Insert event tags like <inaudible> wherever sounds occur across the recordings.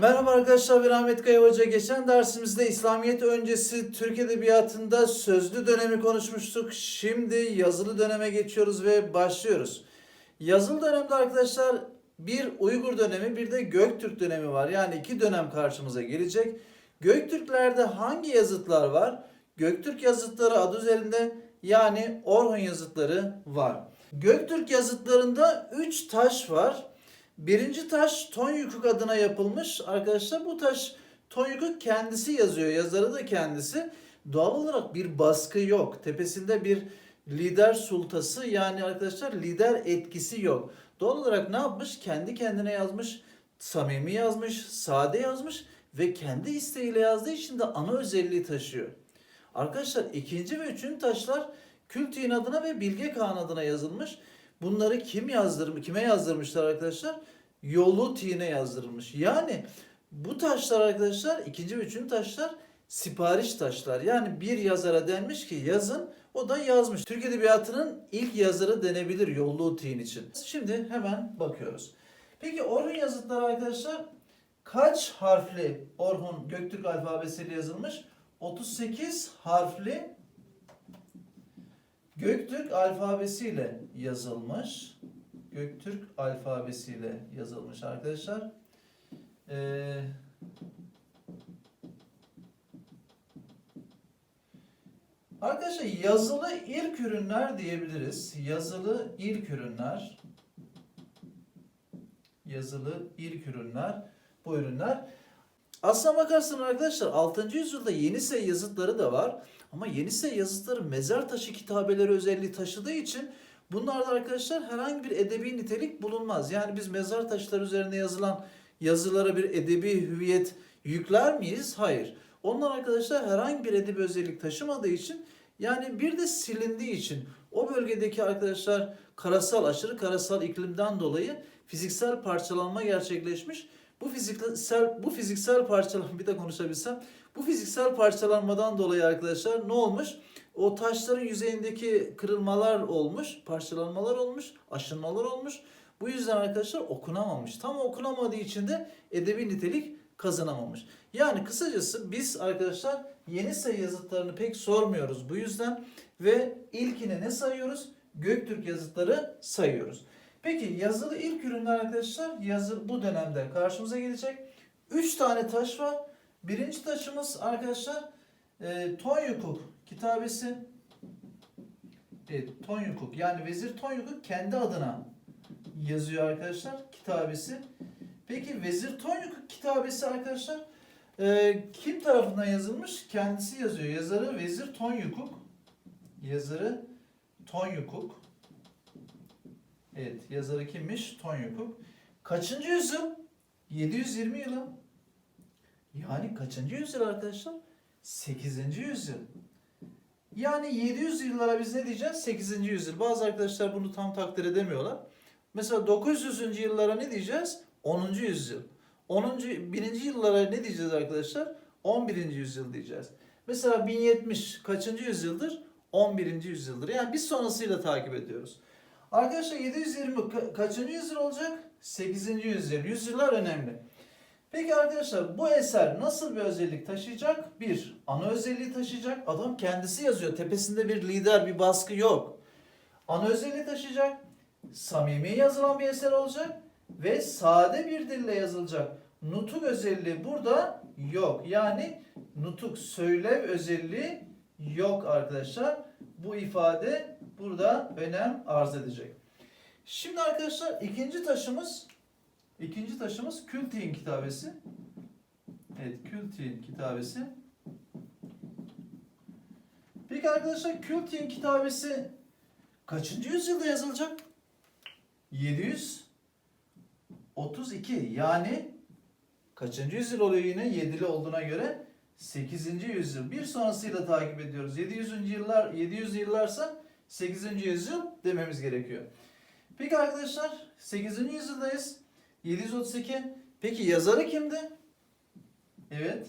Merhaba arkadaşlar ben Ahmet Kaya. Geçen dersimizde İslamiyet öncesi Türk Edebiyatı'nda sözlü dönemi konuşmuştuk. Şimdi yazılı döneme geçiyoruz ve başlıyoruz. Yazılı dönemde arkadaşlar bir Uygur dönemi bir de Göktürk dönemi var. Yani iki dönem karşımıza gelecek. Göktürklerde hangi yazıtlar var? Göktürk yazıtları adı üzerinde yani Orhun yazıtları var. Göktürk yazıtlarında 3 taş var. Birinci taş Tonyukuk adına yapılmış. Arkadaşlar bu taş Tonyukuk kendisi yazıyor. Yazarı da kendisi. Doğal olarak bir baskı yok. Tepesinde bir lider sultası yani arkadaşlar lider etkisi yok. Doğal olarak ne yapmış? Kendi kendine yazmış. Samimi yazmış, sade yazmış ve kendi isteğiyle yazdığı için de ana özelliği taşıyor. Arkadaşlar ikinci ve üçüncü taşlar Kültüğün adına ve Bilge Kağan adına yazılmış. Bunları kim yazdırmış, kime yazdırmışlar arkadaşlar? Yolu Tine yazdırılmış. Yani bu taşlar arkadaşlar ikinci ve üçüncü taşlar sipariş taşlar. Yani bir yazara denmiş ki yazın o da yazmış. Türk Edebiyatı'nın ilk yazarı denebilir Yollu Tin için. Şimdi hemen bakıyoruz. Peki Orhun yazıtları arkadaşlar kaç harfli Orhun Göktürk alfabesiyle yazılmış? 38 harfli Göktürk alfabesiyle yazılmış. Göktürk alfabesiyle yazılmış arkadaşlar. Ee, arkadaşlar yazılı ilk ürünler diyebiliriz. Yazılı ilk ürünler. Yazılı ilk ürünler. Bu ürünler. Aslına bakarsanız arkadaşlar 6. yüzyılda Yenisey yazıtları da var. Ama Yenisey yazıtları mezar taşı kitabeleri özelliği taşıdığı için bunlarda arkadaşlar herhangi bir edebi nitelik bulunmaz. Yani biz mezar taşları üzerine yazılan yazılara bir edebi hüviyet yükler miyiz? Hayır. Onlar arkadaşlar herhangi bir edebi özellik taşımadığı için yani bir de silindiği için o bölgedeki arkadaşlar karasal aşırı karasal iklimden dolayı fiziksel parçalanma gerçekleşmiş. Bu fiziksel bu fiziksel parçalanma <laughs> bir de konuşabilsem bu fiziksel parçalanmadan dolayı arkadaşlar ne olmuş? O taşların yüzeyindeki kırılmalar olmuş, parçalanmalar olmuş, aşınmalar olmuş. Bu yüzden arkadaşlar okunamamış. Tam okunamadığı için de edebi nitelik kazanamamış. Yani kısacası biz arkadaşlar yeni sayı yazıtlarını pek sormuyoruz bu yüzden ve ilkine ne sayıyoruz? Göktürk yazıtları sayıyoruz. Peki yazılı ilk ürünler arkadaşlar yazı bu dönemde karşımıza gelecek. 3 tane taş var. Birinci taşımız arkadaşlar e, Tonyukuk kitabesi. Evet, Tonyukuk yani Vezir Tonyukuk kendi adına yazıyor arkadaşlar kitabesi. Peki Vezir Tonyukuk kitabesi arkadaşlar e, kim tarafından yazılmış? Kendisi yazıyor. Yazarı Vezir Tonyukuk. Yazarı Tonyukuk. Evet, yazarı kimmiş? Tonyukuk. Kaçıncı yüzyıl? 720 yılı. Yani kaçıncı yüzyıl arkadaşlar? 8. yüzyıl. Yani 700 yıllara biz ne diyeceğiz? 8. yüzyıl. Bazı arkadaşlar bunu tam takdir edemiyorlar. Mesela 900. yıllara ne diyeceğiz? 10. yüzyıl. 10. 1. yıllara ne diyeceğiz arkadaşlar? 11. yüzyıl diyeceğiz. Mesela 1070 kaçıncı yüzyıldır? 11. yüzyıldır. Yani biz sonrasıyla takip ediyoruz. Arkadaşlar 720 ka- kaçıncı yüzyıl olacak? 8. yüzyıl. Yüzyıllar önemli. Peki arkadaşlar bu eser nasıl bir özellik taşıyacak? Bir, ana özelliği taşıyacak. Adam kendisi yazıyor. Tepesinde bir lider, bir baskı yok. Ana özelliği taşıyacak. Samimi yazılan bir eser olacak. Ve sade bir dille yazılacak. Nutuk özelliği burada yok. Yani nutuk söylev özelliği yok arkadaşlar. Bu ifade burada önem arz edecek. Şimdi arkadaşlar ikinci taşımız ikinci taşımız Kültiğin kitabesi. Evet Kültiğin kitabesi. Peki arkadaşlar Kültiğin kitabesi kaçıncı yüzyılda yazılacak? 732 yani kaçıncı yüzyıl oluyor yine? Yedili olduğuna göre 8. yüzyıl. Bir sonrasıyla takip ediyoruz. 700. yıllar 700 yıllarsa 8. yüzyıl dememiz gerekiyor. Peki arkadaşlar 8. yüzyıldayız. 732. Peki yazarı kimdi? Evet.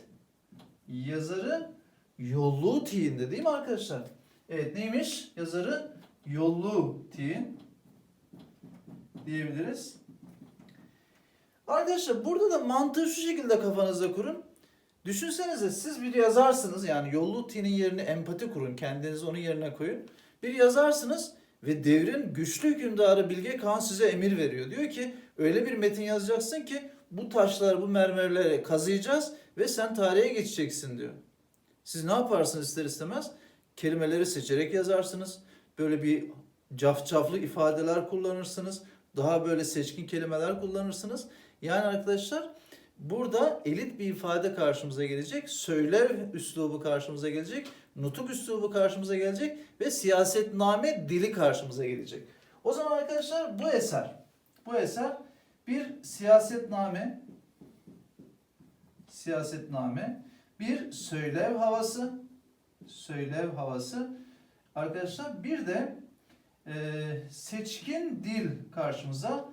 Yazarı Yollu Tiğin'di değil mi arkadaşlar? Evet neymiş? Yazarı Yollu Tiğin diyebiliriz. Arkadaşlar burada da mantığı şu şekilde kafanızda kurun. Düşünsenize siz bir yazarsınız yani yollu tinin yerine empati kurun. Kendinizi onun yerine koyun. Bir yazarsınız ve devrin güçlü hükümdarı Bilge Kağan size emir veriyor. Diyor ki öyle bir metin yazacaksın ki bu taşlar bu mermerleri kazıyacağız ve sen tarihe geçeceksin diyor. Siz ne yaparsınız ister istemez? Kelimeleri seçerek yazarsınız. Böyle bir cafcaflı ifadeler kullanırsınız. Daha böyle seçkin kelimeler kullanırsınız. Yani arkadaşlar burada elit bir ifade karşımıza gelecek. Söylev üslubu karşımıza gelecek. Nutuk üslubu karşımıza gelecek. Ve siyasetname dili karşımıza gelecek. O zaman arkadaşlar bu eser, bu eser bir siyasetname, siyasetname, bir söylev havası, söylev havası. Arkadaşlar bir de e, seçkin dil karşımıza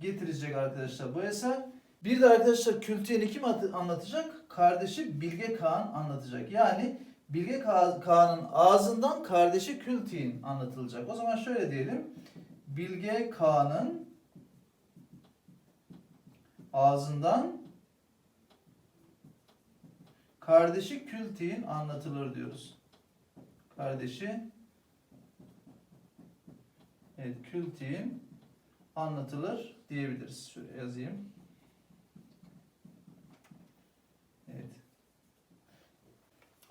getirecek arkadaşlar bu eser. Bir de arkadaşlar kültüyeni kim at- anlatacak? Kardeşi Bilge Kağan anlatacak. Yani Bilge Ka- Kağan'ın ağzından kardeşi Kültiyin anlatılacak. O zaman şöyle diyelim. Bilge Kağan'ın ağzından kardeşi Kültiyin anlatılır diyoruz. Kardeşi Evet, Kültiyin anlatılır diyebiliriz. Şöyle yazayım. Evet.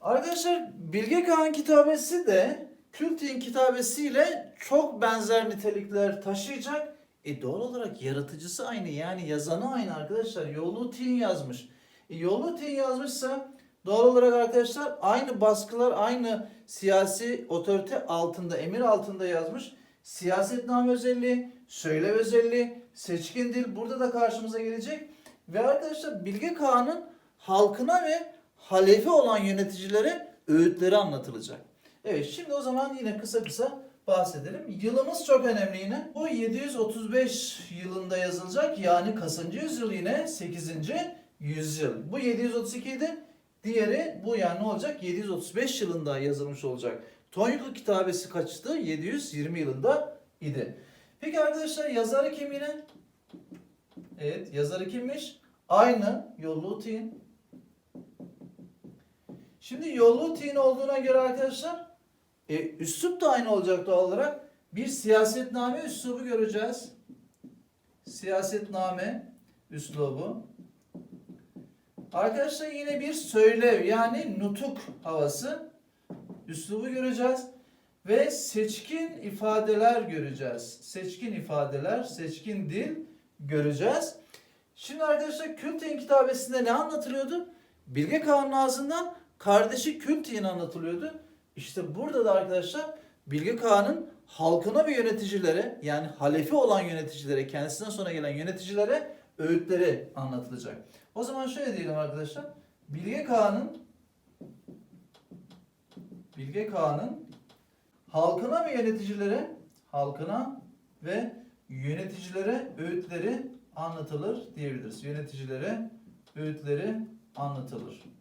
Arkadaşlar Bilge Kağan kitabesi de Kültiyin kitabesiyle çok benzer nitelikler taşıyacak. E doğal olarak yaratıcısı aynı yani yazanı aynı arkadaşlar. Yolu Tin yazmış. E, Yolu Tin yazmışsa doğal olarak arkadaşlar aynı baskılar aynı siyasi otorite altında emir altında yazmış. Siyasetname özelliği, söylev özelliği, seçkin dil burada da karşımıza gelecek. Ve arkadaşlar Bilge Kağan'ın halkına ve halefi olan yöneticilere öğütleri anlatılacak. Evet şimdi o zaman yine kısa kısa bahsedelim. Yılımız çok önemli yine. Bu 735 yılında yazılacak yani kaçıncı yüzyıl yine 8. yüzyıl. Bu 732 idi. Diğeri bu yani ne olacak? 735 yılında yazılmış olacak. Tonyuklu kitabesi kaçtı? 720 yılında idi. Peki arkadaşlar yazarı kim yine? Evet yazarı kimmiş? Aynı Yollutin. Şimdi Yollutin olduğuna göre arkadaşlar e, üslup da aynı olacak doğal olarak. Bir siyasetname üslubu göreceğiz. Siyasetname üslubu. Arkadaşlar yine bir söylev yani nutuk havası üslubu göreceğiz ve seçkin ifadeler göreceğiz. Seçkin ifadeler, seçkin dil göreceğiz. Şimdi arkadaşlar Kültiyin kitabesinde ne anlatılıyordu? Bilge Kağan'ın ağzından kardeşi Kültiyin anlatılıyordu. İşte burada da arkadaşlar Bilge Kağan'ın halkına ve yöneticilere yani halefi olan yöneticilere, kendisinden sonra gelen yöneticilere öğütleri anlatılacak. O zaman şöyle diyelim arkadaşlar. Bilge Kağan'ın Bilge Kağan'ın halkına ve yöneticilere halkına ve yöneticilere öğütleri anlatılır diyebiliriz. Yöneticilere öğütleri anlatılır.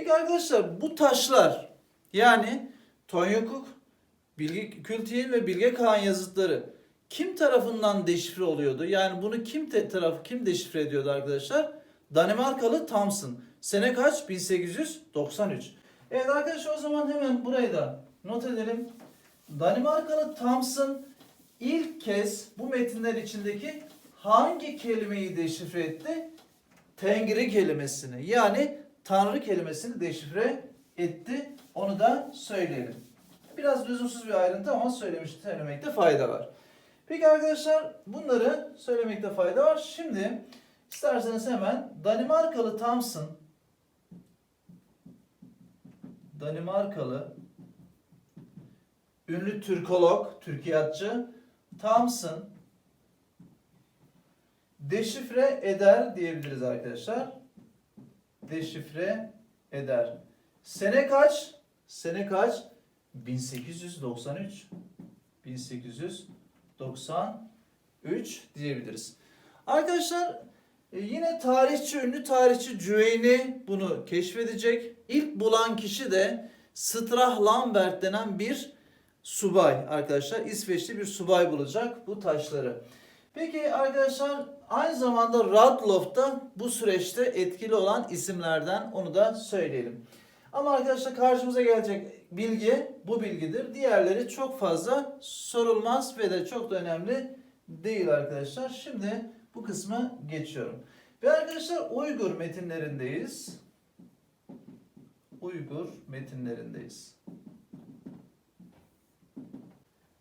Peki arkadaşlar bu taşlar yani Tonyakuk, Bilge Kültiyin ve Bilge Kağan yazıtları kim tarafından deşifre oluyordu? Yani bunu kim te- taraf kim deşifre ediyordu arkadaşlar? Danimarkalı Thomson. Sene kaç? 1893. Evet arkadaşlar o zaman hemen burayı da not edelim. Danimarkalı Thomson ilk kez bu metinler içindeki hangi kelimeyi deşifre etti? Tengri kelimesini yani Tanrı kelimesini deşifre etti. Onu da söyleyelim. Biraz lüzumsuz bir ayrıntı ama söylemiş, söylemekte fayda var. Peki arkadaşlar bunları söylemekte fayda var. Şimdi isterseniz hemen Danimarkalı Thomson Danimarkalı ünlü Türkolog, Türkiyatçı Thomson deşifre eder diyebiliriz arkadaşlar. Deşifre eder. Sene kaç? Sene kaç? 1893. 1893 diyebiliriz. Arkadaşlar e, yine tarihçi, ünlü tarihçi Cüveyni bunu keşfedecek. İlk bulan kişi de Strah Lambert denen bir subay arkadaşlar. İsveçli bir subay bulacak bu taşları. Peki arkadaşlar aynı zamanda Radloff da bu süreçte etkili olan isimlerden onu da söyleyelim. Ama arkadaşlar karşımıza gelecek bilgi bu bilgidir. Diğerleri çok fazla sorulmaz ve de çok da önemli değil arkadaşlar. Şimdi bu kısmı geçiyorum. Ve arkadaşlar Uygur metinlerindeyiz. Uygur metinlerindeyiz.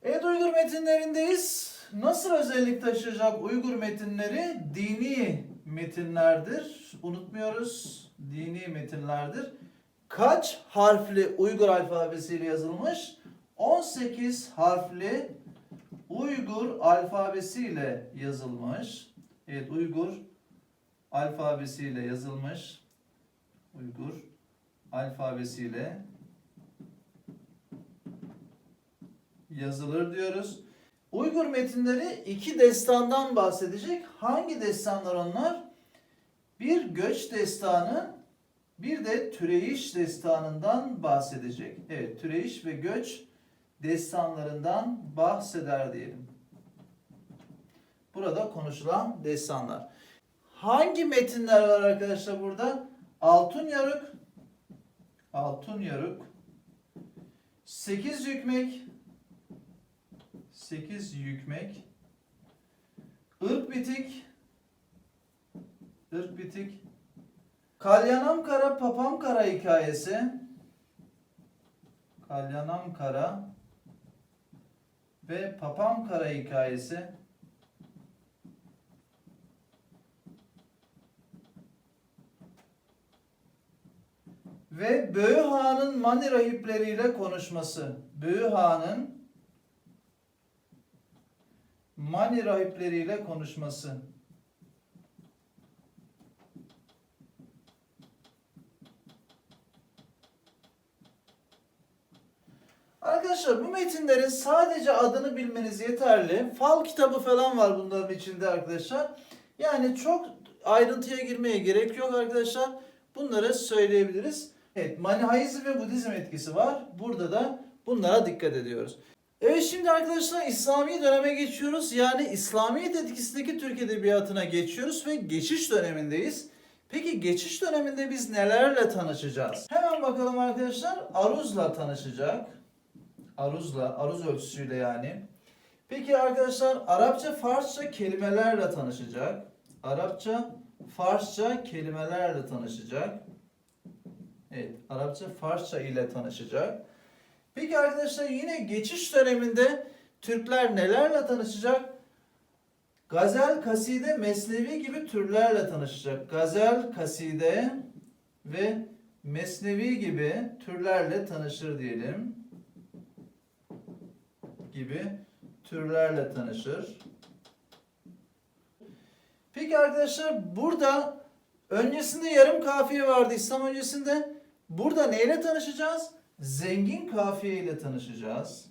Evet Uygur metinlerindeyiz. Nasıl özellik taşıyacak Uygur metinleri? Dini metinlerdir. Unutmuyoruz. Dini metinlerdir. Kaç harfli Uygur alfabesiyle yazılmış? 18 harfli Uygur alfabesiyle yazılmış. Evet Uygur alfabesiyle yazılmış. Uygur alfabesiyle yazılır diyoruz. Uygur metinleri iki destandan bahsedecek. Hangi destanlar onlar? Bir göç destanı, bir de türeyiş destanından bahsedecek. Evet, türeyiş ve göç destanlarından bahseder diyelim. Burada konuşulan destanlar. Hangi metinler var arkadaşlar burada? Altın Yarık, Altın Yarık, Sekiz Yükmek, Sekiz Yükmek, Irk Bitik, Irk Bitik, Kalyanam Kara, Papam Kara hikayesi, Kalyanam Kara ve Papam Kara hikayesi, ve Böğü Han'ın Mani rahipleriyle konuşması. Böğü Han'ın Mani rahipleriyle konuşması. Arkadaşlar bu metinlerin sadece adını bilmeniz yeterli. Fal kitabı falan var bunların içinde arkadaşlar. Yani çok ayrıntıya girmeye gerek yok arkadaşlar. Bunları söyleyebiliriz. Evet, Manihaizm ve Budizm etkisi var. Burada da bunlara dikkat ediyoruz. Evet şimdi arkadaşlar İslami döneme geçiyoruz. Yani İslamiyet etkisindeki Türk Edebiyatı'na geçiyoruz ve geçiş dönemindeyiz. Peki geçiş döneminde biz nelerle tanışacağız? Hemen bakalım arkadaşlar. Aruz'la tanışacak. Aruz'la, aruz ölçüsüyle yani. Peki arkadaşlar Arapça, Farsça kelimelerle tanışacak. Arapça, Farsça kelimelerle tanışacak. Evet, Arapça, Farsça ile tanışacak. Peki arkadaşlar yine geçiş döneminde Türkler nelerle tanışacak? Gazel, kaside, mesnevi gibi türlerle tanışacak. Gazel, kaside ve mesnevi gibi türlerle tanışır diyelim. Gibi türlerle tanışır. Peki arkadaşlar burada öncesinde yarım kafiye vardı İslam öncesinde. Burada neyle tanışacağız? Zengin kafiye ile tanışacağız.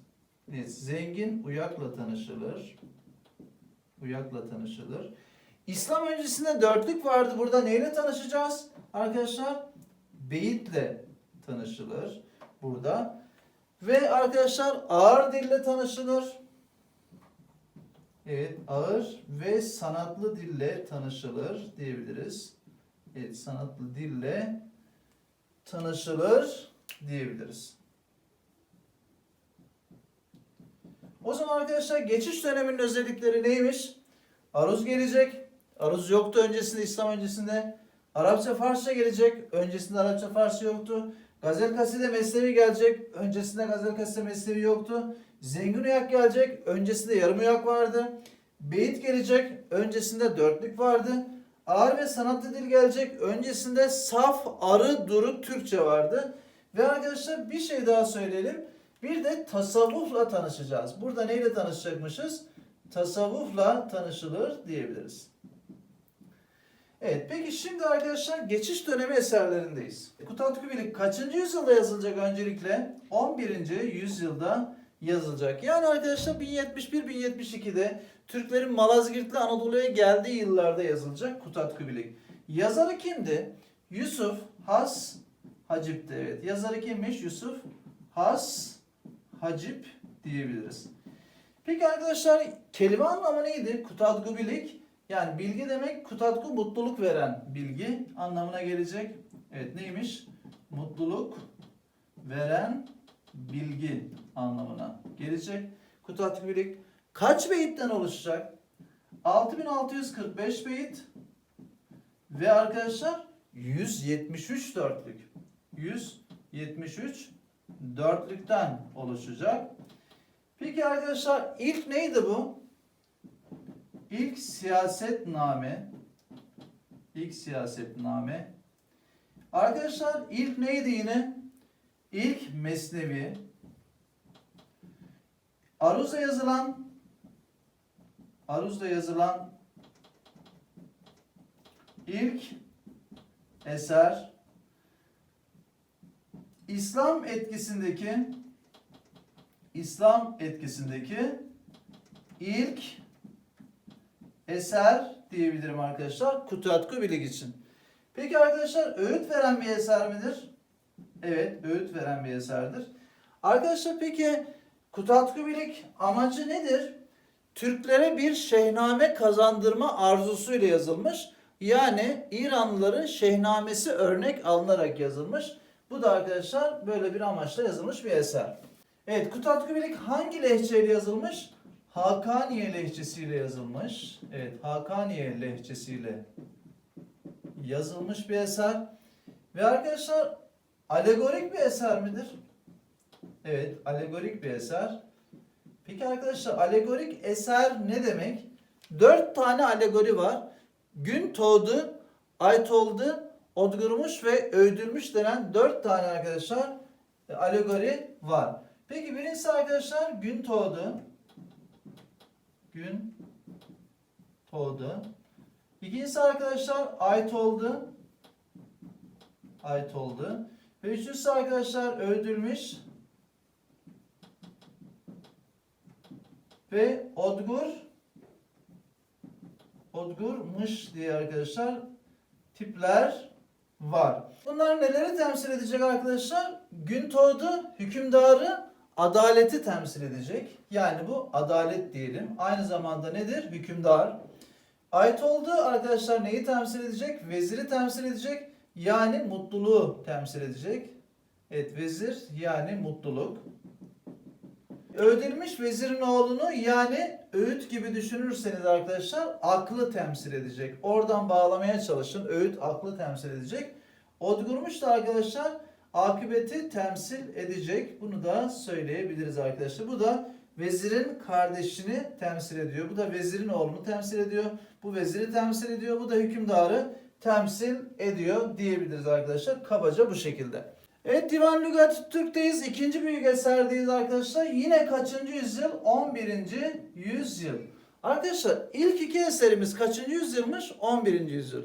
Evet, zengin uyakla tanışılır. Uyakla tanışılır. İslam öncesinde dörtlük vardı. Burada neyle tanışacağız? Arkadaşlar beyitle tanışılır burada. Ve arkadaşlar ağır dille tanışılır. Evet ağır ve sanatlı dille tanışılır diyebiliriz. Evet sanatlı dille tanışılır diyebiliriz. O zaman arkadaşlar geçiş döneminin özellikleri neymiş? Aruz gelecek. Aruz yoktu öncesinde İslam öncesinde. Arapça Farsça gelecek. Öncesinde Arapça Farsça yoktu. Gazel kaside mesnevi gelecek. Öncesinde gazel kaside mesnevi yoktu. Zengin uyak gelecek. Öncesinde yarım uyak vardı. Beyit gelecek. Öncesinde dörtlük vardı. Ağır ve sanatlı dil gelecek. Öncesinde saf, arı, duruk Türkçe vardı. Ve arkadaşlar bir şey daha söyleyelim. Bir de tasavvufla tanışacağız. Burada neyle tanışacakmışız? Tasavvufla tanışılır diyebiliriz. Evet peki şimdi arkadaşlar geçiş dönemi eserlerindeyiz. Kutat Kübilik kaçıncı yüzyılda yazılacak öncelikle? 11. yüzyılda yazılacak. Yani arkadaşlar 1071-1072'de Türklerin Malazgirt'le Anadolu'ya geldiği yıllarda yazılacak Kutat Kübilik. Yazarı kimdi? Yusuf Has Hacip'ti evet. Yazarı kimmiş? Yusuf Has Hacip diyebiliriz. Peki arkadaşlar kelime anlamı neydi? Kutadgu bilik. Yani bilgi demek kutadgu mutluluk veren bilgi anlamına gelecek. Evet neymiş? Mutluluk veren bilgi anlamına gelecek. Kutadgu bilik kaç beyitten oluşacak? 6645 beyit ve arkadaşlar 173 dörtlük. 173 dörtlükten oluşacak. Peki arkadaşlar ilk neydi bu? İlk siyasetname. İlk siyasetname. Arkadaşlar ilk neydi yine? İlk mesnevi. Aruz'da yazılan Aruz'da yazılan ilk eser İslam etkisindeki İslam etkisindeki ilk eser diyebilirim arkadaşlar Kutatku Bilik için. Peki arkadaşlar öğüt veren bir eser midir? Evet, öğüt veren bir eserdir. Arkadaşlar peki Kutatku Bilik amacı nedir? Türklere bir şehname kazandırma arzusuyla yazılmış. Yani İranlıların şehnamesi örnek alınarak yazılmış. Bu da arkadaşlar böyle bir amaçla yazılmış bir eser. Evet, Kutatku Bilik hangi lehçeyle yazılmış? Hakaniye lehçesiyle yazılmış. Evet, Hakaniye lehçesiyle yazılmış bir eser. Ve arkadaşlar alegorik bir eser midir? Evet, alegorik bir eser. Peki arkadaşlar alegorik eser ne demek? Dört tane alegori var. Gün doğdu, ay oldu, odgurmuş ve öldürmüş denen dört tane arkadaşlar e, alegori var. Peki birincisi arkadaşlar gün doğdu. Gün doğdu. İkincisi arkadaşlar ay oldu. Ay oldu. Ve üçüncüsü arkadaşlar öldürmüş. Ve odgur odgurmuş diye arkadaşlar tipler var. Bunlar neleri temsil edecek arkadaşlar? Gün doğdu hükümdarı adaleti temsil edecek. Yani bu adalet diyelim. Aynı zamanda nedir? Hükümdar. Ait oldu arkadaşlar neyi temsil edecek? Veziri temsil edecek. Yani mutluluğu temsil edecek. Evet vezir yani mutluluk. Öğüdülmüş vezirin oğlunu yani öğüt gibi düşünürseniz arkadaşlar aklı temsil edecek. Oradan bağlamaya çalışın. Öğüt aklı temsil edecek. Odgurmuş da arkadaşlar akıbeti temsil edecek. Bunu da söyleyebiliriz arkadaşlar. Bu da vezirin kardeşini temsil ediyor. Bu da vezirin oğlunu temsil ediyor. Bu veziri temsil ediyor. Bu da hükümdarı temsil ediyor diyebiliriz arkadaşlar. Kabaca bu şekilde. Evet Divan Lügat Türk'teyiz. İkinci büyük eserdeyiz arkadaşlar. Yine kaçıncı yüzyıl? 11. yüzyıl. Arkadaşlar ilk iki eserimiz kaçıncı yüzyılmış? 11. yüzyıl.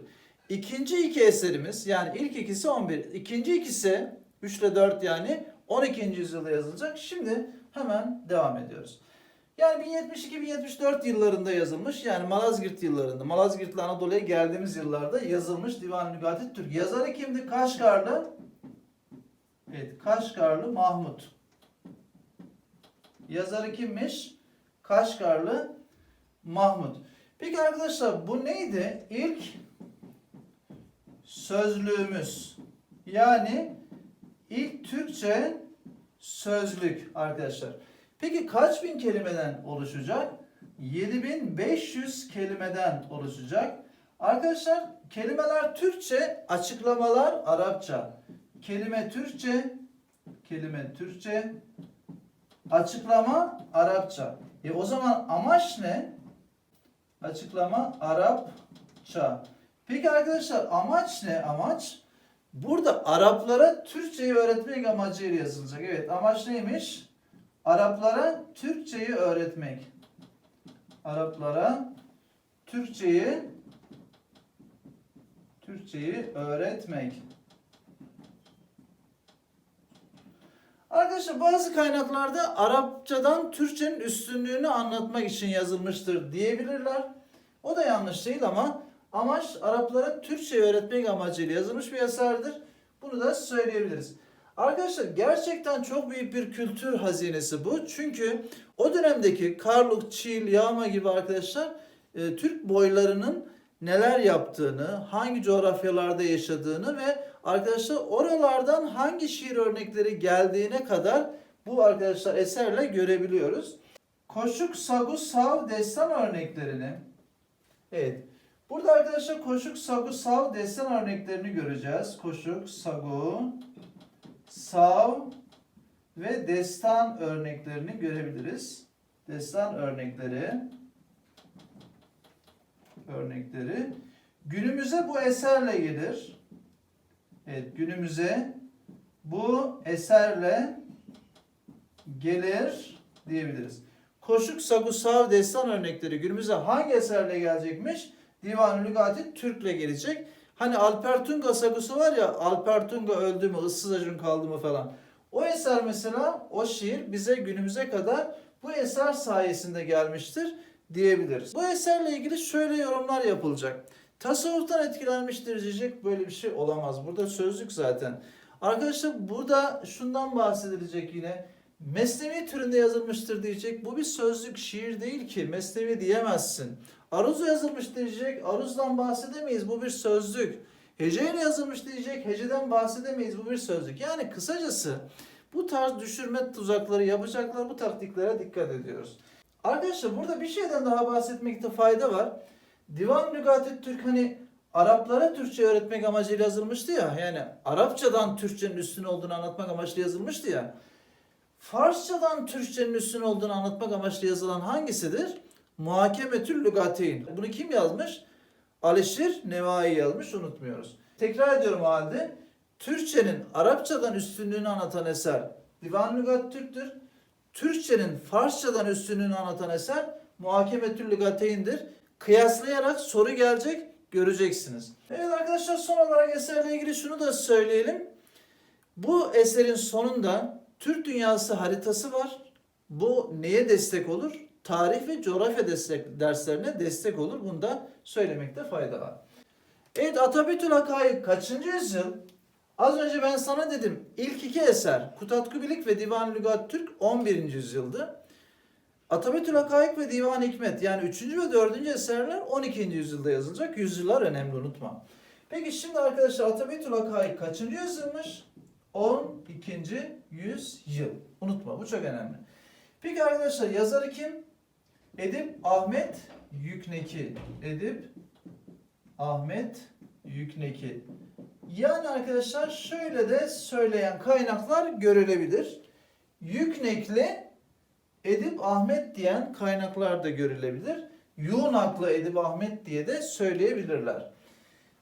İkinci iki eserimiz yani ilk ikisi 11. İkinci ikisi 3 ile 4 yani 12. yüzyılda yazılacak. Şimdi hemen devam ediyoruz. Yani 1072-1074 yıllarında yazılmış. Yani Malazgirt yıllarında, Malazgirt'le Anadolu'ya geldiğimiz yıllarda yazılmış Divan Lügat Türk. Yazarı kimdi? Kaşgarlı Evet, Kaşgarlı Mahmut. Yazarı kimmiş? Kaşgarlı Mahmut. Peki arkadaşlar bu neydi? İlk sözlüğümüz. Yani ilk Türkçe sözlük arkadaşlar. Peki kaç bin kelimeden oluşacak? 7500 kelimeden oluşacak. Arkadaşlar kelimeler Türkçe, açıklamalar Arapça. Kelime Türkçe, kelime Türkçe, açıklama Arapça. E o zaman amaç ne? Açıklama Arapça. Peki arkadaşlar amaç ne? Amaç burada Araplara Türkçeyi öğretmek amacıyla yazılacak. Evet amaç neymiş? Araplara Türkçeyi öğretmek. Araplara Türkçeyi Türkçeyi öğretmek. Arkadaşlar bazı kaynaklarda Arapçadan Türkçenin üstünlüğünü anlatmak için yazılmıştır diyebilirler. O da yanlış değil ama amaç Araplara Türkçe öğretmek amacıyla yazılmış bir eserdir. Bunu da söyleyebiliriz. Arkadaşlar gerçekten çok büyük bir kültür hazinesi bu. Çünkü o dönemdeki Karluk, Çil, Yağma gibi arkadaşlar e, Türk boylarının neler yaptığını, hangi coğrafyalarda yaşadığını ve arkadaşlar oralardan hangi şiir örnekleri geldiğine kadar bu arkadaşlar eserle görebiliyoruz. Koşuk, Sagu, Sav destan örneklerini Evet. Burada arkadaşlar koşuk, sagu, sav destan örneklerini göreceğiz. Koşuk, sagu, sav ve destan örneklerini görebiliriz. Destan örnekleri örnekleri günümüze bu eserle gelir. Evet, günümüze bu eserle gelir diyebiliriz. Koşuk, Sagu, Sav destan örnekleri günümüze hangi eserle gelecekmiş? Divan-ı Lügati Türk'le gelecek. Hani Alper Tunga sagusu var ya Alper Tunga öldü mü, ıssız acın kaldı mı falan. O eser mesela o şiir bize günümüze kadar bu eser sayesinde gelmiştir diyebiliriz. Bu eserle ilgili şöyle yorumlar yapılacak. Tasavvuftan etkilenmiştir diyecek böyle bir şey olamaz. Burada sözlük zaten. Arkadaşlar burada şundan bahsedilecek yine. Mesnevi türünde yazılmıştır diyecek. Bu bir sözlük şiir değil ki. Mesnevi diyemezsin. Aruz'u yazılmış diyecek. Aruz'dan bahsedemeyiz. Bu bir sözlük. Heceyle yazılmış diyecek. Heceden bahsedemeyiz. Bu bir sözlük. Yani kısacası bu tarz düşürme tuzakları yapacaklar. Bu taktiklere dikkat ediyoruz. Arkadaşlar burada bir şeyden daha bahsetmekte fayda var. Divan Lügati Türk hani Araplara Türkçe öğretmek amacıyla yazılmıştı ya. Yani Arapçadan Türkçenin üstün olduğunu anlatmak amaçlı yazılmıştı ya. Farsçadan Türkçenin üstün olduğunu anlatmak amaçlı yazılan hangisidir? Muhakemetül Lügateyn. Bunu kim yazmış? Alişir Nevai yazmış unutmuyoruz. Tekrar ediyorum o halde. Türkçenin Arapçadan üstünlüğünü anlatan eser Divan Lügat Türk'tür. Türkçenin Farsçadan üstünlüğünü anlatan eser Muhakemetül Lügateyn'dir. Kıyaslayarak soru gelecek göreceksiniz. Evet arkadaşlar son olarak eserle ilgili şunu da söyleyelim. Bu eserin sonunda Türk dünyası haritası var. Bu neye destek olur? Tarih ve coğrafya destek, derslerine destek olur. Bunu da söylemekte fayda var. Evet Atabetül Hakaik kaçıncı yüzyıl? Az önce ben sana dedim ilk iki eser Kutatku Bilik ve Divan Lügat Türk 11. yüzyıldı. Atabetül Hakaik ve Divan Hikmet yani 3. ve 4. eserler 12. yüzyılda yazılacak. Yüzyıllar önemli unutma. Peki şimdi arkadaşlar Atabetül Hakaik kaçıncı yüzyılmış? 12. yüzyıl. Unutma bu çok önemli. Peki arkadaşlar yazarı kim? Edip Ahmet Yükneki. Edip Ahmet Yükneki. Yani arkadaşlar şöyle de söyleyen kaynaklar görülebilir. Yüknekli Edip Ahmet diyen kaynaklar da görülebilir. Yunaklı Edip Ahmet diye de söyleyebilirler.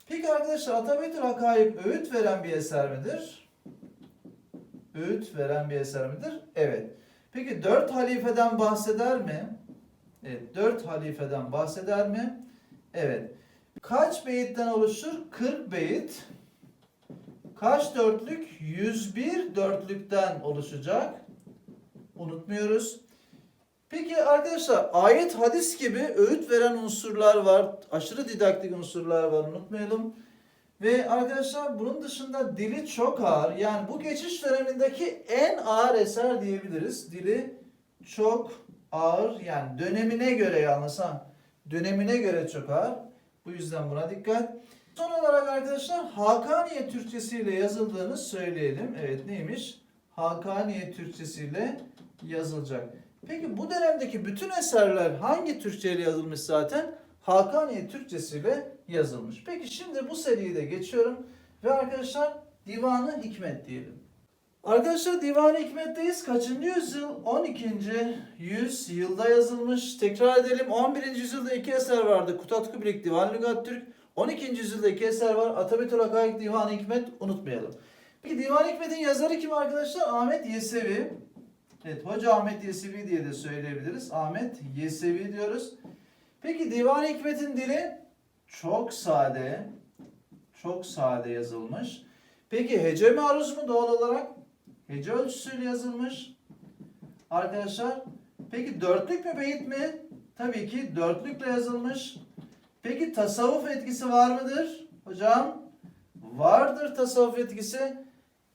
Peki arkadaşlar Atabetül Hakaik öğüt veren bir eser midir? Öğüt veren bir eser midir? Evet. Peki dört halifeden bahseder mi? Evet. Dört halifeden bahseder mi? Evet. Kaç beyitten oluşur? 40 beyit. Kaç dörtlük? 101 dörtlükten oluşacak. Unutmuyoruz. Peki arkadaşlar ayet hadis gibi öğüt veren unsurlar var. Aşırı didaktik unsurlar var unutmayalım. Ve arkadaşlar bunun dışında dili çok ağır. Yani bu geçiş dönemindeki en ağır eser diyebiliriz. Dili çok ağır. Yani dönemine göre yalnız ha. Dönemine göre çok ağır. Bu yüzden buna dikkat. Son olarak arkadaşlar Hakaniye Türkçesiyle yazıldığını söyleyelim. Evet neymiş? Hakaniye Türkçesiyle yazılacak. Peki bu dönemdeki bütün eserler hangi Türkçeyle yazılmış zaten? Hakaniye Türkçesiyle yazılmış. Peki şimdi bu seriyi de geçiyorum ve arkadaşlar Divanı Hikmet diyelim. Arkadaşlar Divan-ı Hikmet'teyiz. Kaçıncı yüzyıl? 12. yüzyılda yazılmış. Tekrar edelim. 11. yüzyılda iki eser vardı. Kutat Kubilik Divan Lügat Türk. 12. yüzyılda iki eser var. Atabetül Hakaik Divan-ı Hikmet unutmayalım. Peki Divan-ı Hikmet'in yazarı kim arkadaşlar? Ahmet Yesevi. Evet Hoca Ahmet Yesevi diye de söyleyebiliriz. Ahmet Yesevi diyoruz. Peki Divan-ı Hikmet'in dili çok sade. Çok sade yazılmış. Peki hece mi aruz mu doğal olarak? Hece ölçüsüyle yazılmış. Arkadaşlar peki dörtlük mü beyit mi? Tabii ki dörtlükle yazılmış. Peki tasavvuf etkisi var mıdır? Hocam vardır tasavvuf etkisi.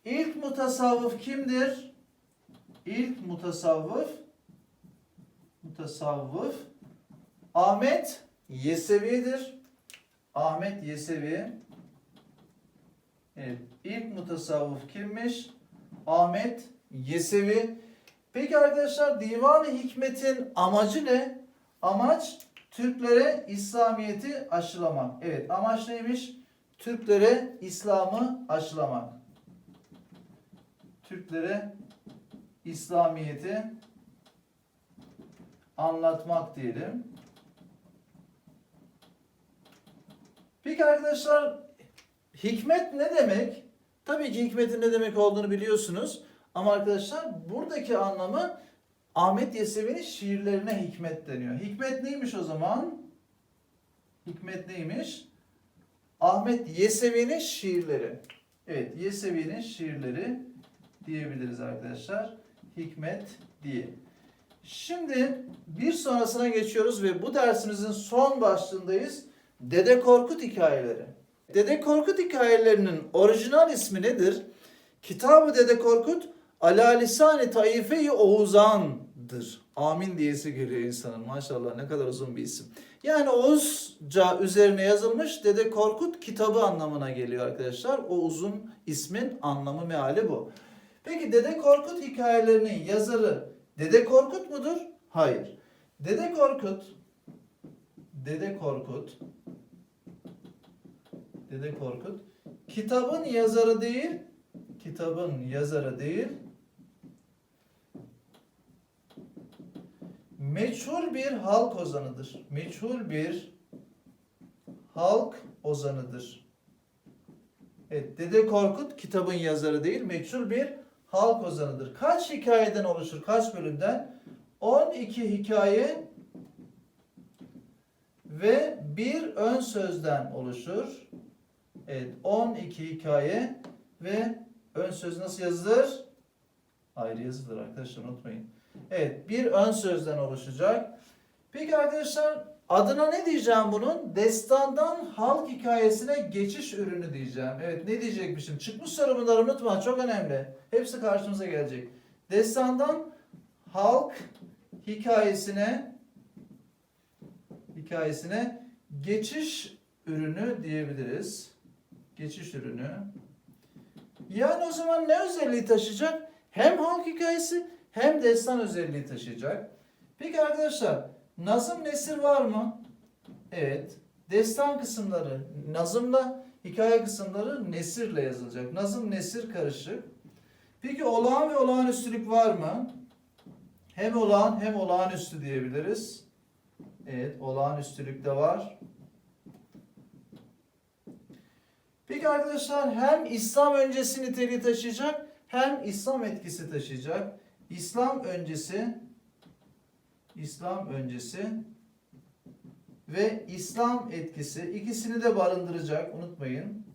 İlk mutasavvıf kimdir? İlk mutasavvıf mutasavvıf Ahmet Yesevi'dir. Ahmet Yesevi. Evet, ilk mutasavvıf kimmiş? Ahmet Yesevi. Peki arkadaşlar Divan-ı Hikmet'in amacı ne? Amaç Türklere İslamiyet'i aşılamak. Evet amaç neymiş? Türklere İslam'ı aşılamak. Türklere İslamiyet'i anlatmak diyelim. Peki arkadaşlar hikmet ne demek? Tabii ki hikmetin ne demek olduğunu biliyorsunuz. Ama arkadaşlar buradaki anlamı Ahmet Yesevi'nin şiirlerine hikmet deniyor. Hikmet neymiş o zaman? Hikmet neymiş? Ahmet Yesevi'nin şiirleri. Evet, Yesevi'nin şiirleri diyebiliriz arkadaşlar. Hikmet diye. Şimdi bir sonrasına geçiyoruz ve bu dersimizin son başlığındayız. Dede Korkut hikayeleri. Dede Korkut hikayelerinin orijinal ismi nedir? Kitabı Dede Korkut Ala taife-i Oğuzan'dır. Amin diyesi geliyor insanın. Maşallah ne kadar uzun bir isim. Yani Oğuzca üzerine yazılmış Dede Korkut kitabı anlamına geliyor arkadaşlar. O uzun ismin anlamı meali bu. Peki Dede Korkut hikayelerinin yazarı Dede Korkut mudur? Hayır. Dede Korkut Dede Korkut Dede Korkut kitabın yazarı değil kitabın yazarı değil meçhul bir halk ozanıdır. Meçhul bir halk ozanıdır. Evet, Dede Korkut kitabın yazarı değil, meçhul bir halk ozanıdır. Kaç hikayeden oluşur? Kaç bölümden? 12 hikaye ve bir ön sözden oluşur. Evet, 12 hikaye ve ön söz nasıl yazılır? Ayrı yazılır arkadaşlar unutmayın. Evet, bir ön sözden oluşacak. Peki arkadaşlar adına ne diyeceğim bunun? Destandan halk hikayesine geçiş ürünü diyeceğim. Evet, ne diyecekmişim? Çıkmış soru bunları unutma, çok önemli. Hepsi karşımıza gelecek. Destandan halk hikayesine hikayesine geçiş ürünü diyebiliriz. Geçiş ürünü. Yani o zaman ne özelliği taşıyacak? Hem halk hikayesi hem destan özelliği taşıyacak. Peki arkadaşlar nazım nesir var mı? Evet. Destan kısımları nazımla, hikaye kısımları nesirle yazılacak. Nazım nesir karışık. Peki olağan ve olağanüstülük var mı? Hem olağan hem olağanüstü diyebiliriz. Evet, olağanüstülük de var. Peki arkadaşlar hem İslam öncesi niteliği taşıyacak hem İslam etkisi taşıyacak. İslam öncesi İslam öncesi ve İslam etkisi ikisini de barındıracak unutmayın.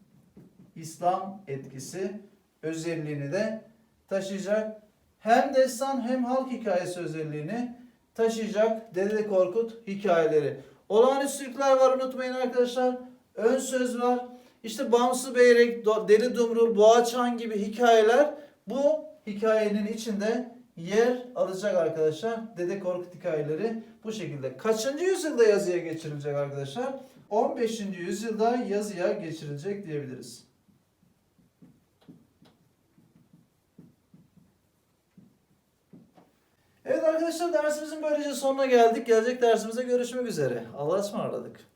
İslam etkisi özelliğini de taşıyacak. Hem destan hem halk hikayesi özelliğini taşıyacak Dede Korkut hikayeleri. Olağanüstülükler var unutmayın arkadaşlar. Ön söz var. İşte Bamsı Beyrek, Deli Dumrul, Boğaçan gibi hikayeler bu hikayenin içinde yer alacak arkadaşlar. Dede Korkut hikayeleri bu şekilde. Kaçıncı yüzyılda yazıya geçirilecek arkadaşlar? 15. yüzyılda yazıya geçirilecek diyebiliriz. Evet arkadaşlar dersimizin böylece sonuna geldik. Gelecek dersimize görüşmek üzere. Allah'a ısmarladık.